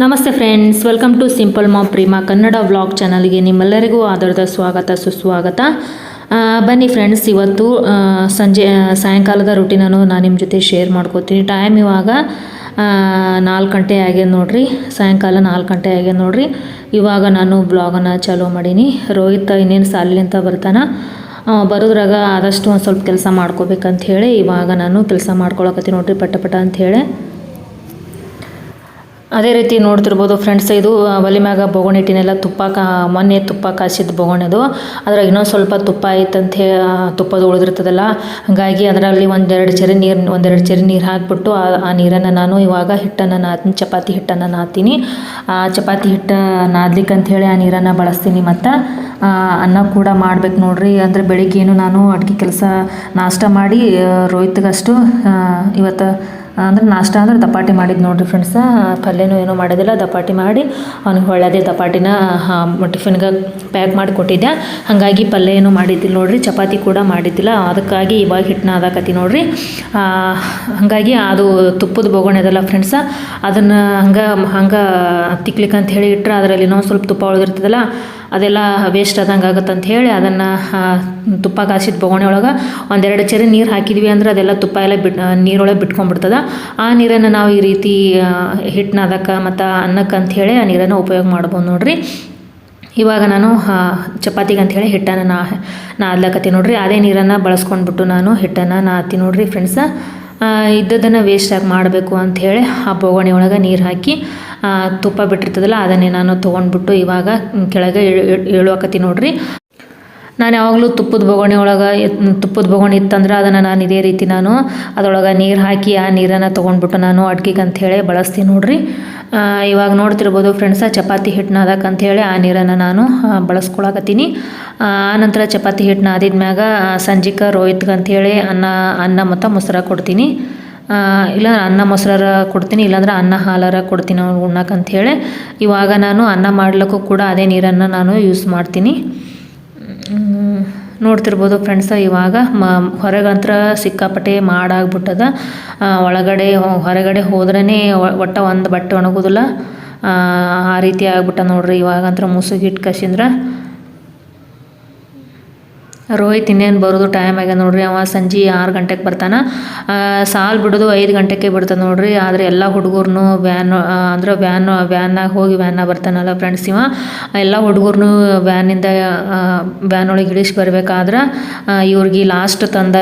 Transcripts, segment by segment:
ನಮಸ್ತೆ friends welcome to simple ಮಾ ಪ್ರೀಮಾ Kannada vlog ಚಾನಲ್ಗೆ ನಿಮ್ಮೆಲ್ಲರಿಗೂ ಆಧಾರದ ಸ್ವಾಗತ, ಸುಸ್ವಾಗತ. ಬನ್ನಿ ಫ್ರೆಂಡ್ಸ್ ಇವತ್ತು ಸಂಜೆ ಸಾಯಂಕಾಲದ ರುಟೀನನ್ನು ನಾನು ನಿಮ್ಮ ಜೊತೆ ಶೇರ್ ಮಾಡ್ಕೋತೀನಿ. ಟೈಮ್ ಇವಾಗ ನಾಲ್ಕು ಗಂಟೆ ಆಗ್ಯದ ನೋಡ್ರಿ. ಸಾಯಂಕಾಲ ನಾಲ್ಕು ಗಂಟೆ ಆಗ್ಯದ ನೋಡ್ರಿ. ಇವಾಗ ನಾನು ಬ್ಲಾಗನ್ನು ಚಾಲೂ ಮಾಡೀನಿ. ರೋಹಿತ್ ಇನ್ನೇನು ಸಾಲಿನಿಂದ ಬರ್ತಾನೆ. ಬರೋದ್ರಾಗ ಆದಷ್ಟು ಒಂದು ಸ್ವಲ್ಪ ಕೆಲಸ ಮಾಡ್ಕೋಬೇಕಂತ ಹೇಳಿ ಇವಾಗ ನಾನು ಕೆಲಸ ಮಾಡ್ಕೊಳಕತ್ತೀನಿ ನೋಡ್ರಿ, ಪಟ ಪಟ ಅಂತ ಹೇಳಿ. ಅದೇ ರೀತಿ ನೋಡ್ತಿರ್ಬೋದು ಫ್ರೆಂಡ್ಸ್, ಇದು ಒಲೆ ಮ್ಯಾಗ ಬೊಗಣೆ ಇಟ್ಟಿನೆಲ್ಲ ತುಪ್ಪ ಕಾ, ಮೊನ್ನೆ ತುಪ್ಪ ಕಾಸಿದ್ದು ಬೊಗಣೆದು. ಅದ್ರಾಗ ಇನ್ನೊಂದು ಸ್ವಲ್ಪ ತುಪ್ಪ ಐತಂತ ತುಪ್ಪದ ಉಳಿದಿರ್ತದಲ್ಲ, ಹಾಗಾಗಿ ಅದರಲ್ಲಿ ಒಂದೆರಡು ಚೆರಿ ನೀರು, ಒಂದೆರಡು ಚೆರಿ ನೀರು ಹಾಕಿಬಿಟ್ಟು, ಆ ನೀರನ್ನು ನಾನು ಇವಾಗ ಹಿಟ್ಟನ್ನು ನಾದ್ತೀನಿ, ಚಪಾತಿ ಹಿಟ್ಟನ್ನು ನಾದ್ತೀನಿ. ಆ, ಚಪಾತಿ ಹಿಟ್ಟು ನಾದ್ಲಿಕ್ಕೆ ಅಂತ ಹೇಳಿ ಆ ನೀರನ್ನು ಬಳಸ್ತೀನಿ ಮತ್ತು ಅನ್ನ ಕೂಡ ಮಾಡ್ಬೇಕು ನೋಡ್ರಿ. ಅಂದರೆ ಬೆಳಿಗ್ಗೇನು ನಾನು ಅಡುಗೆ ಕೆಲಸ ನಾಷ್ಟ ಮಾಡಿ ರೋಹಿತ್ಗಷ್ಟು ಇವತ್ತು ಅಂದ್ರೆ ನಾಷ್ಟ ಅಂದ್ರೆ ದಪಾಟಿ ಮಾಡಿದ್ದು ನೋಡಿರಿ ಫ್ರೆಂಡ್ಸ ಪಲ್ಯನೂ ಏನೂ ಮಾಡೋದಿಲ್ಲ ದಪಾಟಿ ಮಾಡಿ ಅವ್ನಿಗೆ ಒಳ್ಳೆಯದೇ ದಪಾಟಿನ ಟಿಫಿನ್ಗೆ ಪ್ಯಾಕ್ ಮಾಡಿ ಕೊಟ್ಟಿದ್ದೆ ಹಾಗಾಗಿ ಪಲ್ಯ ಏನೂ ಮಾಡಿದ್ದಿಲ್ಲ ನೋಡ್ರಿ, ಚಪಾತಿ ಕೂಡ ಮಾಡಿದ್ದಿಲ್ಲ. ಅದಕ್ಕಾಗಿ ಇವಾಗ ಹಿಟ್ಟನ್ನ ಅದಾಕತಿ ನೋಡ್ರಿ. ಹಾಗಾಗಿ ಅದು ತುಪ್ಪದ ಬೊಗಣೆ ಅದಲ್ಲ ಫ್ರೆಂಡ್ಸ ಅದನ್ನು ಹಂಗೆ ಹಂಗೆ ತಿಕ್ಲಿಕ್ಕೆ ಅಂತ ಹೇಳಿ ಇಟ್ಟರೆ ಅದರಲ್ಲಿ ಇನ್ನೊಂದು ಸ್ವಲ್ಪ ತುಪ್ಪ ಉಳಿದಿರ್ತದಲ್ಲ ಅದೆಲ್ಲ ವೇಸ್ಟ್ ಆದಂಗೆ ಆಗುತ್ತೆ ಅಂತ ಹೇಳಿ ಅದನ್ನು ತುಪ್ಪ ಕಾಸಿದ ಬೊಗಣೆ ಒಳಗೆ ಒಂದೆರಡು ಚೆರಿ ನೀರು ಹಾಕಿದ್ವಿ ಅಂದ್ರೆ ಅದೆಲ್ಲ ತುಪ್ಪ ಎಲ್ಲ ಬಿಟ್ ನೀರೊಳಗೆ ಬಿಟ್ಕೊಂಡ್ಬಿಡ್ತದೆ. ಆ ನೀರನ್ನು ನಾವು ಈ ರೀತಿ ಹಿಟ್ಟನ್ನ ಅದಕ್ಕೆ ಮತ್ತು ಅನ್ನಕ್ಕೆ ಅಂತ ಹೇಳಿ ಆ ನೀರನ್ನು ಉಪಯೋಗ ಮಾಡ್ಬೋದು ನೋಡಿರಿ. ಇವಾಗ ನಾನು ಚಪಾತಿಗೆ ಅಂಥೇಳಿ ಹಿಟ್ಟನ್ನು ನಾ ನಾದ್ಲಕತ್ತೀನಿ ನೋಡ್ರಿ. ಅದೇ ನೀರನ್ನು ಬಳಸ್ಕೊಂಡ್ಬಿಟ್ಟು ನಾನು ಹಿಟ್ಟನ್ನು ನಾದ್ತೀನಿ ನೋಡ್ರಿ ಫ್ರೆಂಡ್ಸ ಇದ್ದದನ್ನು ವೇಸ್ಟಾಗಿ ಮಾಡಬೇಕು ಅಂಥೇಳಿ ಆ ಬೋಗಣಿ ಒಳಗೆ ನೀರು ಹಾಕಿ ತುಪ್ಪ ಬಿಟ್ಟಿರ್ತದಲ್ಲ ಅದನ್ನೇ ನಾನು ತೊಗೊಂಡ್ಬಿಟ್ಟು ಇವಾಗ ಕೆಳಗೆ ಏಳುವಕತ್ತಿ ನೋಡ್ರಿ. ನಾನು ಯಾವಾಗಲೂ ತುಪ್ಪದ ಬೊಗಣೆ ಒಳಗೆ ತುಪ್ಪದ ಬೊಗಣೆ ಇತ್ತಂದ್ರೆ ಅದನ್ನು ನಾನು ಇದೇ ರೀತಿ ನಾನು ಅದರೊಳಗೆ ನೀರು ಹಾಕಿ ಆ ನೀರನ್ನು ತೊಗೊಂಡ್ಬಿಟ್ಟು ನಾನು ಅಡ್ಗೆಗೆ ಅಂಥೇಳಿ ಬಳಸ್ತೀನಿ ನೋಡ್ರಿ. ಇವಾಗ ನೋಡ್ತಿರ್ಬೋದು ಫ್ರೆಂಡ್ಸ ಚಪಾತಿ ಹಿಟ್ಟನ್ನ ಅದಕ್ಕಂಥೇಳಿ ಆ ನೀರನ್ನು ನಾನು ಬಳಸ್ಕೊಳಕತ್ತೀನಿ. ಆ ನಂತರ ಚಪಾತಿ ಹಿಟ್ಟನ್ನ ಆದಿದ್ಮ್ಯಾಗ ಸಂಜಿಕ ರೋಹಿತ್ಗೆ ಅಂಥೇಳಿ ಅನ್ನ ಅನ್ನ ಮತ್ತು ಮೊಸರ ಕೊಡ್ತೀನಿ. ಇಲ್ಲಾಂದ್ರೆ ಅನ್ನ ಮೊಸರಾರ ಕೊಡ್ತೀನಿ, ಇಲ್ಲಾಂದ್ರೆ ಅನ್ನ ಹಾಲಾರ ಕೊಡ್ತೀನಿ ಅವ್ರು ಉಣ್ಣಕ್ಕಂಥೇಳಿ ಇವಾಗ ನಾನು ಅನ್ನ ಮಾಡ್ಲಿಕ್ಕೂ ಕೂಡ ಅದೇ ನೀರನ್ನು ನಾನು ಯೂಸ್ ಮಾಡ್ತೀನಿ. ನೋಡ್ತಿರ್ಬೋದು ಫ್ರೆಂಡ್ಸ ಇವಾಗ ಮ ಹೊರಗಂತ್ರ ಸಿಕ್ಕಾಪಟ್ಟೆ ಮಾಡಾಗ್ಬಿಟ್ಟದ. ಒಳಗಡೆ ಹೊರಗಡೆ ಹೋದ್ರೇ ಒಟ್ಟ ಒಂದು ಬಟ್ಟೆ ಒಣಗೋದಿಲ್ಲ. ಆ, ರೀತಿ ಆಗ್ಬಿಟ್ಟ ನೋಡ್ರಿ. ಇವಾಗಂತ್ರ ಮುಸುಗಿಟ್ಟು ಕಸಿಂದ್ರ ರೋಹಿತ್ ಇನ್ನೇನು ಬರೋದು ಟೈಮ್ ಆಗ್ಯದ ನೋಡ್ರಿ. ಅವ ಸಂಜೆ ಆರು ಗಂಟೆಗೆ ಬರ್ತಾನೆ. ಸಾಲ್ ಬಿಡೋದು ಐದು ಗಂಟೆಗೆ ಬಿಡ್ತಾನೆ ನೋಡ್ರಿ. ಆದರೆ ಎಲ್ಲ ಹುಡುಗರ್ನು ವ್ಯಾನ್ ಅಂದ್ರೆ ವ್ಯಾನ್ ವ್ಯಾನ್ನಾಗ ಹೋಗಿ ವ್ಯಾನ್ನಾಗ ಬರ್ತಾನಲ್ಲ ಫ್ರೆಂಡ್ಸ್ ಇವ. ಎಲ್ಲ ಹುಡುಗರ್ನು ವ್ಯಾನಿಂದ ವ್ಯಾನ್ ಒಳಗೆ ಇಳಿಸಿ ಬರ್ಬೇಕಾದ್ರೆ ಇವ್ರಿಗೆ ಲಾಸ್ಟ್ ತಂದ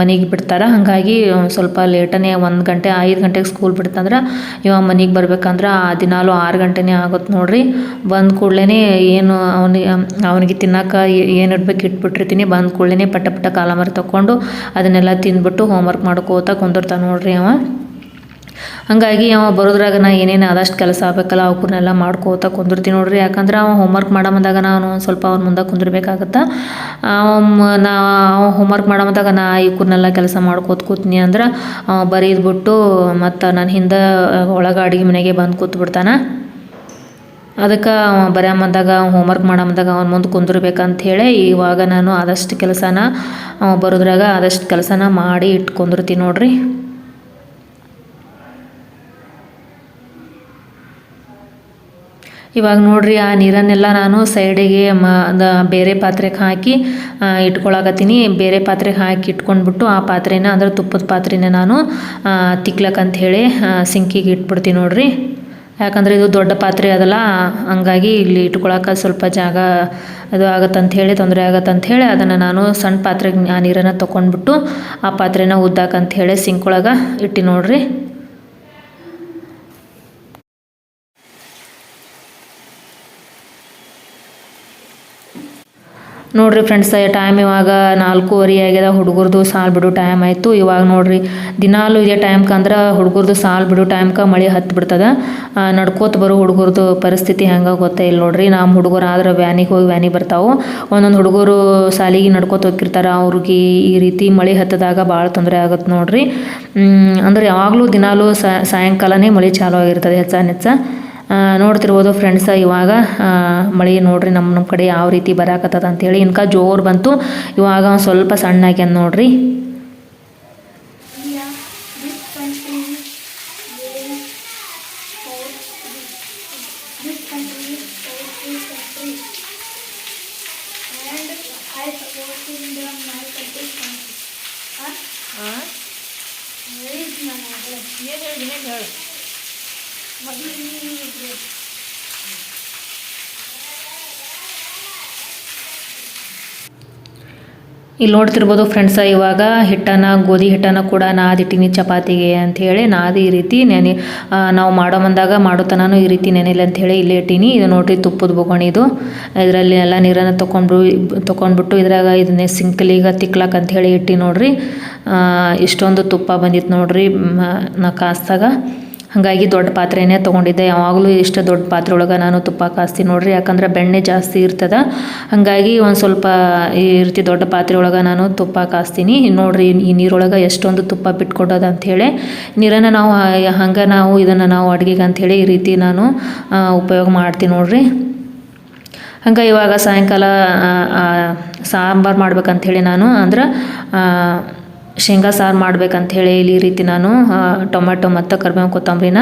ಮನೆಗೆ ಬಿಡ್ತಾರೆ. ಹಾಗಾಗಿ ಸ್ವಲ್ಪ ಲೇಟನೇ ಒಂದು ಗಂಟೆ, ಐದು ಗಂಟೆಗೆ ಸ್ಕೂಲ್ ಬಿಡ್ತಂದ್ರೆ ಇವ ಮನೆಗೆ ಬರ್ಬೇಕಂದ್ರೆ ಆ ದಿನಾಲು ಆರು ಗಂಟೆನೇ ಆಗುತ್ತೆ ನೋಡ್ರಿ. ಬಂದ ಕೂಡಲೇ ಏನು ಅವನಿಗೆ ಅವನಿಗೆ ತಿನ್ನಕ್ಕೆ ಏನು ಇಡ್ಬೇಕು ಇಟ್ಬಿಟ್ಟಿರ್ತೀನಿ ಬಂದ ಕೂಡಲೇ ಪಟ್ಟ ಪಟ್ಟ ಕಾಲಮರ ತೊಗೊಂಡು ಅದನ್ನೆಲ್ಲ ತಿಂದ್ಬಿಟ್ಟು ಹೋಮ್ವರ್ಕ್ ಮಾಡ್ಕೋತ ಕುಂದಿರ್ತಾನೆ ನೋಡ್ರಿ ಅವ. ಹಾಗಾಗಿ ಅವ ಬರೋದ್ರಾಗ ನಾ ಏನೇನು ಆದಷ್ಟು ಕೆಲಸ ಆಗಬೇಕಲ್ಲ ಅವಕ್ಕನ್ನೆಲ್ಲ ಮಾಡ್ಕೋತ ಕುಂದಿರ್ತೀನಿ ನೋಡ್ರಿ. ಯಾಕಂದ್ರೆ ಅವ ಹೋಮ್ವರ್ಕ್ ಮಾಡಮಂದಾಗ ನಾನು ಒಂದು ಸ್ವಲ್ಪ ಅವ್ನ ಮುಂದೆ ಕುಂದಿರ್ಬೇಕಾಗತ್ತೆ. ನಾ ಅವ ಹೋಮ್ವರ್ಕ್ ಮಾಡಮಂದಾಗ ನಾ ಇವಕ್ಕನ್ನೆಲ್ಲ ಕೆಲಸ ಮಾಡ್ಕೋತ ಕೂತೀನಿ ಅಂದ್ರೆ ಅವ ಬರೀದ್ಬಿಟ್ಟು ಮತ್ತು ನನ್ನ ಹಿಂದೆ ಒಳಗೆ ಅಡುಗೆ ಮನೆಗೆ ಬಂದು ಕೂತ್ಬಿಡ್ತಾನೆ. ಅದಕ್ಕೆ ಹೋಮ್ ಹೋಮ್ವರ್ಕ್ ಮಾಡಂದಾಗ ಅವ್ನ ಮುಂದೆ ಕುಂದಿರ್ಬೇಕಂತ ಹೇಳಿ ಇವಾಗ ನಾನು ಆದಷ್ಟು ಕೆಲಸನ ಬರೋದ್ರಾಗ ಆದಷ್ಟು ಕೆಲಸನ ಮಾಡಿ ಇಟ್ಕೊಂಡಿರ್ತೀನಿ ನೋಡ್ರಿ. ಇವಾಗ ನೋಡ್ರಿ ಆ ನೀರನ್ನೆಲ್ಲ ನಾನು ಸೈಡಿಗೆ ಮ ಬೇರೆ ಪಾತ್ರೆಗೆ ಹಾಕಿ ಇಟ್ಕೊಳಕತ್ತೀನಿ. ಬೇರೆ ಪಾತ್ರೆಗೆ ಹಾಕಿ ಇಟ್ಕೊಂಡ್ಬಿಟ್ಟು ಆ ಪಾತ್ರೆನ ಅಂದರೆ ತುಪ್ಪದ ಪಾತ್ರೆನ ನಾನು ತಿಕ್ಲಕ್ಕಂಥೇಳಿ ಸಿಂಕಿಗೆ ಇಟ್ಬಿಡ್ತೀನಿ ನೋಡ್ರಿ. ಯಾಕಂದರೆ ಇದು ದೊಡ್ಡ ಪಾತ್ರೆ ಅದಲ್ಲ, ಹಂಗಾಗಿ ಇಲ್ಲಿ ಇಟ್ಕೊಳಕ್ಕೆ ಸ್ವಲ್ಪ ಜಾಗ ಅದು ಅಂತ ಹೇಳಿ ತೊಂದರೆ ಆಗತ್ತಂತ ಹೇಳಿ ಅದನ್ನು ನಾನು ಸಣ್ಣ ಪಾತ್ರೆಗೆ ಆ ನೀರನ್ನು ತೊಗೊಂಡ್ಬಿಟ್ಟು ಆ ಪಾತ್ರೆನ ಉದ್ದಾಕಂತ ಹೇಳಿ ಸಿಂಕ್ ಒಳಗೆ ಇಟ್ಟು ನೋಡ್ರಿ ನೋಡ್ರಿ ಫ್ರೆಂಡ್ಸ್ ಟೈಮ್ ಇವಾಗ ನಾಲ್ಕೂವರೆ ಆಗ್ಯದ, ಹುಡುಗರ್ದು ಸಾಲ್ ಬಿಡು ಟೈಮ್ ಆಯಿತು. ಇವಾಗ ನೋಡ್ರಿ, ದಿನಾಲು ಇದೇ ಟೈಮ್ಗೆ ಅಂದ್ರೆ ಹುಡುಗರ್ದು ಸಾಲ್ ಬಿಡೋ ಟೈಮ್ಗೆ ಮಳೆ ಹತ್ತು ಬಿಡ್ತದ. ನಡ್ಕೋತ ಬರೋ ಹುಡುಗರ್ದು ಪರಿಸ್ಥಿತಿ ಹೆಂಗೆ ಗೊತ್ತೇ ಇಲ್ಲ ನೋಡ್ರಿ. ನಮ್ಮ ಹುಡುಗರು ಆದ್ರೆ ವ್ಯಾನಿಗೆ ಹೋಗಿ ವ್ಯಾನಿಗೆ ಬರ್ತಾವೆ. ಒಂದೊಂದು ಹುಡುಗರು ಸಾಲಿಗೆ ನಡ್ಕೋತ ಹೋಗಿರ್ತಾರೆ ಅವ್ರಿಗೆ ಈ ರೀತಿ ಮಳೆ ಹತ್ತದಾಗ ಭಾಳ ತೊಂದರೆ ಆಗುತ್ತೆ ನೋಡ್ರಿ. ಅಂದ್ರೆ ಯಾವಾಗಲೂ ದಿನಾಲೂ ಸಾಯಂಕಾಲನೇ ಮಳೆ ಚಾಲು ಆಗಿರ್ತದೆ ಹೆಚ್ಚಾನೆಚ್ಚ ನೋಡ್ತಿರ್ಬೋದು ಫ್ರೆಂಡ್ಸ ಇವಾಗ ಮಳೆ ನೋಡ್ರಿ ನಮ್ಮ ನಮ್ಮ ಕಡೆ ಯಾವ ರೀತಿ ಬರಾಕತ್ತದ ಅಂತೇಳಿ. ಇನ್ಕ ಜೋರು ಬಂತು. ಇವಾಗ ಸ್ವಲ್ಪ ಸಣ್ಣ ಆಗ್ಯದ ನೋಡ್ರಿ. ಇಲ್ಲಿ ನೋಡ್ತಿರ್ಬೋದು ಫ್ರೆಂಡ್ಸ ಇವಾಗ ಹಿಟ್ಟನ್ನು, ಗೋಧಿ ಹಿಟ್ಟನ್ನು ಕೂಡ ನಾದಿಟ್ಟಿನಿ ಚಪಾತಿಗೆ ಅಂಥೇಳಿ ನಾದಿ ಈ ರೀತಿ ನೆನೆ ನಾವು ಮಾಡೋ ಬಂದಾಗ ಮಾಡೋ ತನೂ ಈ ರೀತಿ ನೆನೆಲಿ ಅಂಥೇಳಿ ಇಲ್ಲೇ ಇಟ್ಟೀನಿ. ಇದು ನೋಡ್ರಿ ತುಪ್ಪದ ಬೊಗಣಿ ಇದು. ಇದರಲ್ಲಿ ಎಲ್ಲ ನೀರನ್ನು ತೊಗೊಂಡು ತೊಗೊಂಡ್ಬಿಟ್ಟು ಇದ್ರಾಗ ಇದನ್ನೇ ಸಿಂಕಲಿಗೆ ತಿಕ್ಲಕ್ಕ ಅಂಥೇಳಿ ಇಟ್ಟು ನೋಡಿರಿ. ಇಷ್ಟೊಂದು ತುಪ್ಪ ಬಂದಿತ್ತು ನೋಡಿರಿ ನಾ ಕಾಸ್ದಾಗ. ಹಾಗಾಗಿ ದೊಡ್ಡ ಪಾತ್ರೆನೇ ತೊಗೊಂಡಿದ್ದೆ. ಯಾವಾಗಲೂ ಇಷ್ಟು ದೊಡ್ಡ ಪಾತ್ರೆ ಒಳಗೆ ನಾನು ತುಪ್ಪ ಕಾಸ್ತೀನಿ ನೋಡ್ರಿ, ಯಾಕಂದ್ರೆ ಬೆಣ್ಣೆ ಜಾಸ್ತಿ ಇರ್ತದ. ಹಾಗಾಗಿ ಒಂದು ಸ್ವಲ್ಪ ಈ ರೀತಿ ದೊಡ್ಡ ಪಾತ್ರೆ ಒಳಗೆ ನಾನು ತುಪ್ಪ ಕಾಸ್ತೀನಿ. ನೋಡ್ರಿ, ಈ ನೀರೊಳಗೆ ಎಷ್ಟೊಂದು ತುಪ್ಪ ಬಿಟ್ಕೊಡೋದು ಅಂಥೇಳಿ ನೀರನ್ನು ನಾವು, ಹಂಗೆ ನಾವು ಇದನ್ನು ನಾವು ಅಡುಗೆಗೆ ಅಂಥೇಳಿ ಈ ರೀತಿ ನಾನು ಉಪಯೋಗ ಮಾಡ್ತೀನಿ ನೋಡ್ರಿ. ಹಂಗೆ ಇವಾಗ ಸಾಯಂಕಾಲ ಸಾಂಬಾರು ಮಾಡ್ಬೇಕಂಥೇಳಿ ನಾನು, ಅಂದ್ರೆ ಶೇಂಗಾ ಸಾರು ಮಾಡ್ಬೇಕಂಥೇಳಿ ಇಲ್ಲಿ ಈ ರೀತಿ ನಾನು ಟೊಮೆಟೊ ಮತ್ತು ಕರಿಬೇವು ಕೊತ್ತಂಬರಿನ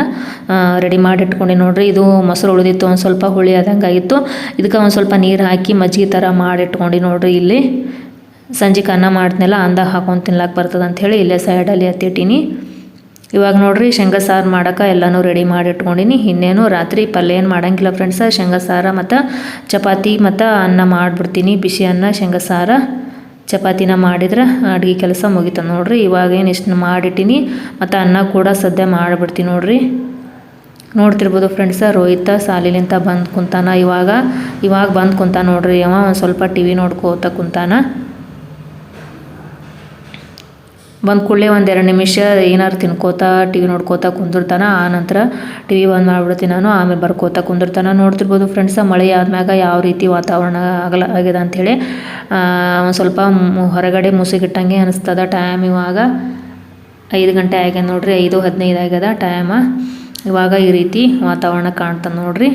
ರೆಡಿ ಮಾಡಿ ಇಟ್ಕೊಂಡು. ನೋಡ್ರಿ, ಇದು ಮೊಸರು ಉಳಿದಿತ್ತು, ಒಂದು ಸ್ವಲ್ಪ ಹುಳಿ ಆದಂಗೆ ಆಗಿತ್ತು. ಇದಕ್ಕೆ ಒಂದು ಸ್ವಲ್ಪ ನೀರು ಹಾಕಿ ಮಜ್ಜಿಗೆ ಥರ ಮಾಡಿ ಇಟ್ಕೊಂಡು ನೋಡ್ರಿ ಇಲ್ಲಿ. ಸಂಜೆಗೆ ಅನ್ನ ಮಾಡ್ತೀನಲ್ಲ ಅಂದಾಗ ಹಾಕೊಂಡು ತಿನ್ಲಾಕ ಬರ್ತದೆ ಅಂಥೇಳಿ ಇಲ್ಲೇ ಸೈಡಲ್ಲಿ ಎತ್ತಿಟ್ಟೀನಿ ಇವಾಗ ನೋಡ್ರಿ, ಶೇಂಗಾ ಸಾರು ಮಾಡೋಕೆ ಎಲ್ಲನೂ ರೆಡಿ ಮಾಡಿ ಇಟ್ಕೊಂಡಿನಿ. ಇನ್ನೇನು ರಾತ್ರಿ ಪಲ್ಯ ಏನು ಮಾಡಂಗಿಲ್ಲ ಫ್ರೆಂಡ್ಸ ಶೇಂಗಾ ಸಾರ ಮತ್ತು ಚಪಾತಿ ಮತ್ತು ಅನ್ನ ಮಾಡಿಬಿಡ್ತೀನಿ. ಬಿಸಿ ಅನ್ನ, ಶೇಂಗಾ ಸಾರ. ಚಪಾತಿನ ಮಾಡಿದ್ರೆ ಅಡುಗೆ ಕೆಲಸ ಮುಗಿತದೆ ನೋಡ್ರಿ. ಇವಾಗ ಏನು ಇಷ್ಟು ಮಾಡಿಟ್ಟಿನಿ. ಮತ್ತು ಅನ್ನ ಕೂಡ ಸದ್ಯ ಮಾಡಿಬಿಡ್ತೀನಿ ನೋಡ್ರಿ. ನೋಡ್ತಿರ್ಬೋದು ಫ್ರೆಂಡ್ಸ ರೋಹಿತ ಸಾಲಿಲಿಂತ ಬಂದು ಕುಂತಾನ ಇವಾಗ. ಇವಾಗ ಬಂದು ಕುಂತಾನ ನೋಡ್ರಿ. ಅವ ಒಂದು ಸ್ವಲ್ಪ ಟಿ ವಿ ನೋಡ್ಕೋತ ಕುಂತಾನ. ಬಂದ ಕೂಡಲೇ ಒಂದು ಎರಡು ನಿಮಿಷ ಏನಾರು ತಿನ್ಕೋತಾ ಟಿ ವಿ ನೋಡ್ಕೋತಾ ಕುಂದಿರ್ತಾನೆ, ಆ ನಂತರ ಟಿ ವಿ ಬಂದ್ ಮಾಡಿಬಿಡ್ತೀನಿ ನಾನು, ಆಮೇಲೆ ಬರ್ಕೋತಾ ಕುಂದಿರ್ತಾನೆ. ನೋಡ್ತಿರ್ಬೋದು ಫ್ರೆಂಡ್ಸ ಮಳೆ ಆದ್ಮ್ಯಾಗ ಯಾವ ರೀತಿ ವಾತಾವರಣ ಆಗಲ ಆಗಿದೆ ಅಂಥೇಳಿ ಒಂದು ಸ್ವಲ್ಪ ಹೊರಗಡೆ ಮುಸುಗಿಟ್ಟಂಗೆ ಅನಿಸ್ತದ ಟೈಮ್ ಇವಾಗ. ಐದು ಗಂಟೆ ಆಗ್ಯದ ನೋಡ್ರಿ, ಐದು ಹದಿನೈದು ಆಗ್ಯದ ಟೈಮ ಇವಾಗ ಈ ರೀತಿ ವಾತಾವರಣ ಕಾಣ್ತದೆ ನೋಡ್ರಿ.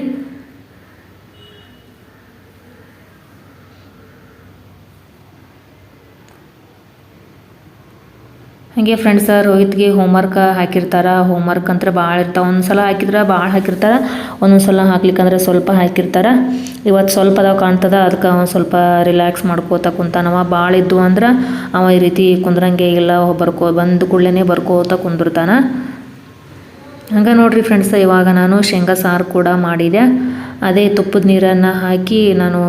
ಹಾಗೆ ಫ್ರೆಂಡ್ಸ ರೋಹಿತ್ಗೆ ಹೋಮ್ವರ್ಕ್ ಹಾಕಿರ್ತಾರೆ. ಹೋಮ್ವರ್ಕ್ ಅಂತ ಭಾಳ ಇರ್ತಾವೆ. ಒಂದು ಸಲ ಹಾಕಿದ್ರೆ ಭಾಳ ಹಾಕಿರ್ತಾರೆ. ಒಂದೊಂದು ಸಲ ಹಾಕ್ಲಿಕ್ಕಂದ್ರೆ ಸ್ವಲ್ಪ ಹಾಕಿರ್ತಾರೆ. ಇವತ್ತು ಸ್ವಲ್ಪ ಅದಾವ ಕಾಣ್ತದ ಅದಕ್ಕೆ ಒಂದು ಸ್ವಲ್ಪ ರಿಲ್ಯಾಕ್ಸ್ ಮಾಡ್ಕೋತ ಕುಂತಾನವ. ಭಾಳ ಇದ್ದು ಅಂದ್ರೆ ಅವ ಈ ರೀತಿ ಕುಂದ್ರಂಗೆ ಇಲ್ಲ ಬರ್ಕೋ, ಬಂದು ಕೂಡಲೇ ಬರ್ಕೋತ ಕುಂದಿರ್ತಾನ. ಹಂಗೆ ನೋಡ್ರಿ ಫ್ರೆಂಡ್ಸ್ ಇವಾಗ ನಾನು ಶೇಂಗಾ ಸಾರು ಕೂಡ ಮಾಡಿದೆ ಅದೇ ತುಪ್ಪದ ನೀರನ್ನು ಹಾಕಿ ನಾನು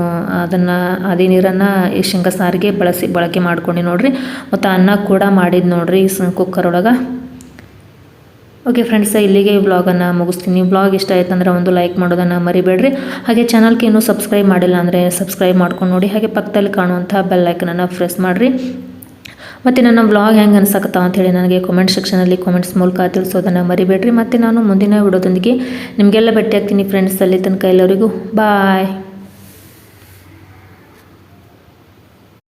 ಅದನ್ನು, ಅದೇ ನೀರನ್ನು ಈ ಶೇಂಗಾ ಸಾರಿಗೆ ಬಳಸಿ, ಬಳಕೆ ಮಾಡ್ಕೊಂಡು ನೋಡಿರಿ. ಮತ್ತು ಅನ್ನ ಕೂಡ ಮಾಡಿದ್ದು ನೋಡಿರಿ ಕುಕ್ಕರ್ ಒಳಗೆ. ಓಕೆ ಫ್ರೆಂಡ್ಸ್ ಇಲ್ಲಿಗೆ ಈ ವ್ಲಾಗನ್ನು ಮುಗಿಸ್ತೀನಿ. ವ್ಲಾಗ್ ಇಷ್ಟ ಆಯ್ತಂದ್ರೆ ಒಂದು ಲೈಕ್ ಮಾಡೋದನ್ನು ಮರಿಬೇಡ್ರಿ. ಹಾಗೆ ಚಾನಲ್ಗೆ ಇನ್ನೂ ಸಬ್ಸ್ಕ್ರೈಬ್ ಮಾಡಿಲ್ಲ ಅಂದರೆ ಸಬ್ಸ್ಕ್ರೈಬ್ ಮಾಡ್ಕೊಂಡು ನೋಡಿ. ಹಾಗೆ ಪಕ್ಕದಲ್ಲಿ ಕಾಣುವಂಥ ಬೆಲ್ಲೈಕನನ್ನು ಪ್ರೆಸ್ ಮಾಡಿರಿ. ಮತ್ತು ನನ್ನ ವ್ಲಾಗ್ ಹೆಂಗೆ ಅನ್ಸಕತ್ತಾ ಅಂಥೇಳಿ ನನಗೆ ಕಾಮೆಂಟ್ ಸೆಕ್ಷನಲ್ಲಿ ಕಾಮೆಂಟ್ಸ್ ಮೂಲಕ ತಿಳಿಸೋದನ್ನು ಮರಿಬೇಡ್ರಿ. ಮತ್ತು ನಾನು ಮುಂದಿನ ವಿಡಿಯೋದೊಂದಿಗೆ ನಿಮಗೆಲ್ಲ ಭೇಟಿಯಾಗ್ತೀನಿ ಫ್ರೆಂಡ್ಸ್ ಅಲ್ಲಿ ತನಕ ಎಲ್ಲರಿಗೂ. ಬಾಯ್